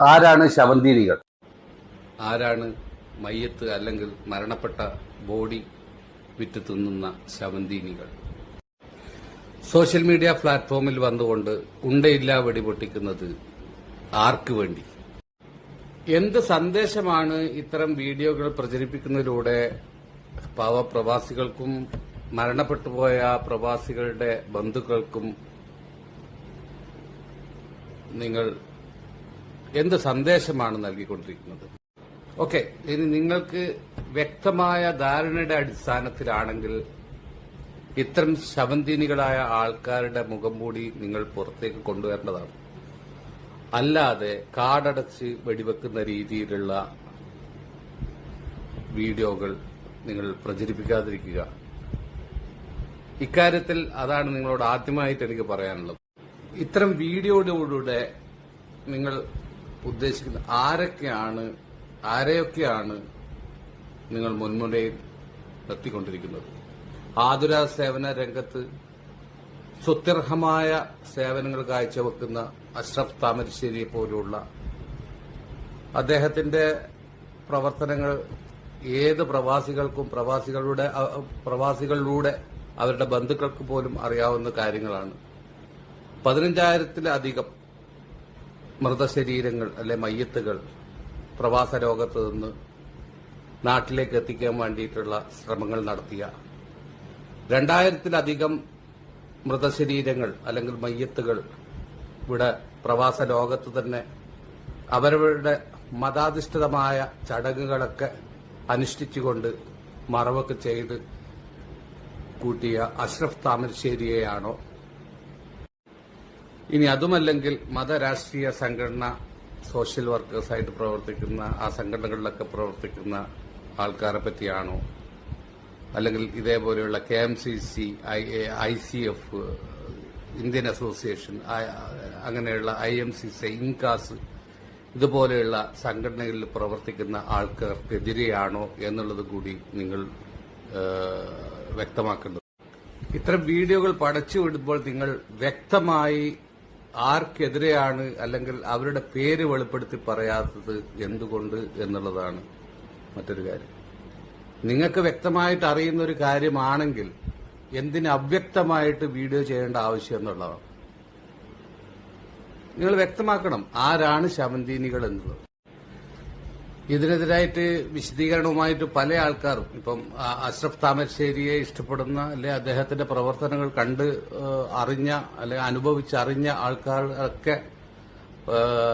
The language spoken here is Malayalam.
ആരാണ് ശവന്തീരികൾ ആരാണ് മയ്യത്ത് അല്ലെങ്കിൽ മരണപ്പെട്ട ബോഡി വിറ്റ് തിന്നുന്ന ശവന്തീനികൾ സോഷ്യൽ മീഡിയ പ്ലാറ്റ്ഫോമിൽ വന്നുകൊണ്ട് ഉണ്ടയില്ല വെടിപൊട്ടിക്കുന്നത് ആർക്ക് വേണ്ടി? എന്ത് സന്ദേശമാണ് ഇത്തരം വീഡിയോകൾ പ്രചരിപ്പിക്കുന്നതിലൂടെ പാവപ്രവാസികൾക്കും മരണപ്പെട്ടുപോയ പ്രവാസികളുടെ ബന്ധുക്കൾക്കും നിങ്ങൾ എന്ത് സന്ദേശമാണ് നൽകിക്കൊണ്ടിരിക്കുന്നത്? ഓക്കെ ഇനി നിങ്ങൾക്ക് വ്യക്തമായ ധാരണയുടെ അടിസ്ഥാനത്തിലാണെങ്കിൽ ഇത്തരം ശവന്തീനികളായ ആൾക്കാരുടെ മുഖം മൂടി നിങ്ങൾ പുറത്തേക്ക് കൊണ്ടുവരേണ്ടതാണ്. അല്ലാതെ കാടടച്ച് വെടിവെക്കുന്ന രീതിയിലുള്ള വീഡിയോകൾ നിങ്ങൾ പ്രചരിപ്പിക്കാതിരിക്കുക. ഇക്കാര്യത്തിൽ അതാണ് നിങ്ങളോട് ആദ്യമായിട്ട് എനിക്ക് പറയാനുള്ളത്. ഇത്തരം വീഡിയോയിലൂടെ നിങ്ങൾ ഉദ്ദേശിക്കുന്ന ആരൊക്കെയാണ് ആരെയൊക്കെയാണ് നിങ്ങൾ മുൻമുനയിൽ നിർത്തിക്കൊണ്ടിരിക്കുന്നത്? ആതുര സേവന രംഗത്ത് സ്വത്യർഹമായ സേവനങ്ങൾ കാഴ്ചവെക്കുന്ന അഷ്റഫ് താമരശ്ശേരിയെ പോലുള്ള അദ്ദേഹത്തിന്റെ പ്രവർത്തനങ്ങൾ ഏത് പ്രവാസികൾക്കും പ്രവാസികളുടെ പ്രവാസികളിലൂടെ അവരുടെ ബന്ധുക്കൾക്ക് പോലും അറിയാവുന്ന കാര്യങ്ങളാണ്. പതിനഞ്ചായിരത്തിലധികം മൃതശരീരങ്ങൾ അല്ലെ മയ്യത്തുകൾ പ്രവാസ ലോകത്ത് നിന്ന് നാട്ടിലേക്ക് എത്തിക്കാൻ വേണ്ടിയിട്ടുള്ള ശ്രമങ്ങൾ നടത്തിയ രണ്ടായിരത്തിലധികം മൃതശരീരങ്ങൾ അല്ലെങ്കിൽ മയ്യത്തുകൾ ഇവിടെ പ്രവാസ ലോകത്ത് തന്നെ അവരവരുടെ മതാധിഷ്ഠിതമായ ചടങ്ങുകളൊക്കെ അനുഷ്ഠിച്ചുകൊണ്ട് മറവൊക്കെ ചെയ്ത് കൂട്ടിയ അഷ്റഫ് താമരശ്ശേരിയെയാണോ ഇനി അതുമല്ലെങ്കിൽ മതരാഷ്ട്രീയ സംഘടന സോഷ്യൽ വർക്കേഴ്സായിട്ട് പ്രവർത്തിക്കുന്ന ആ സംഘടനകളിലൊക്കെ പ്രവർത്തിക്കുന്ന ആൾക്കാരെ പറ്റിയാണോ? അല്ലെങ്കിൽ ഇതേപോലെയുള്ള K M C C I I C F Indian association അങ്ങനെയുള്ള I M C C INCAS ഇതുപോലെയുള്ള സംഘടനകളിൽ പ്രവർത്തിക്കുന്ന ആൾക്കാർക്കെതിരെയാണോ എന്നുള്ളത് കൂടി നിങ്ങൾ വ്യക്തമാക്കേണ്ടത് ഇത്തരം വീഡിയോകൾ പടച്ചു വിടുമ്പോൾ നിങ്ങൾ വ്യക്തമായി ആർക്കെതിരെയാണ് അല്ലെങ്കിൽ അവരുടെ പേര് വെളിപ്പെടുത്തി പറയാത്തത് എന്തുകൊണ്ട് എന്നുള്ളതാണ് മറ്റൊരു കാര്യം. നിങ്ങൾക്ക് വ്യക്തമായിട്ട് അറിയുന്ന ഒരു കാര്യമാണെങ്കിൽ എന്തിന് അവ്യക്തമായിട്ട് വീഡിയോ ചെയ്യേണ്ട ആവശ്യം എന്നുള്ളതാണ്. നിങ്ങൾ വ്യക്തമാക്കണം ആരാണ് ശവന്തീനികൾ എന്നുള്ളത്. ഇതിനെതിരായിട്ട് വിശദീകരണവുമായിട്ട് പല ആൾക്കാരും ഇപ്പം അഷ്റഫ് താമരശ്ശേരിയെ ഇഷ്ടപ്പെടുന്ന അല്ലെ അദ്ദേഹത്തിന്റെ പ്രവർത്തനങ്ങൾ കണ്ട് അറിഞ്ഞ അല്ലെ അനുഭവിച്ചറിഞ്ഞ ഏഹ്,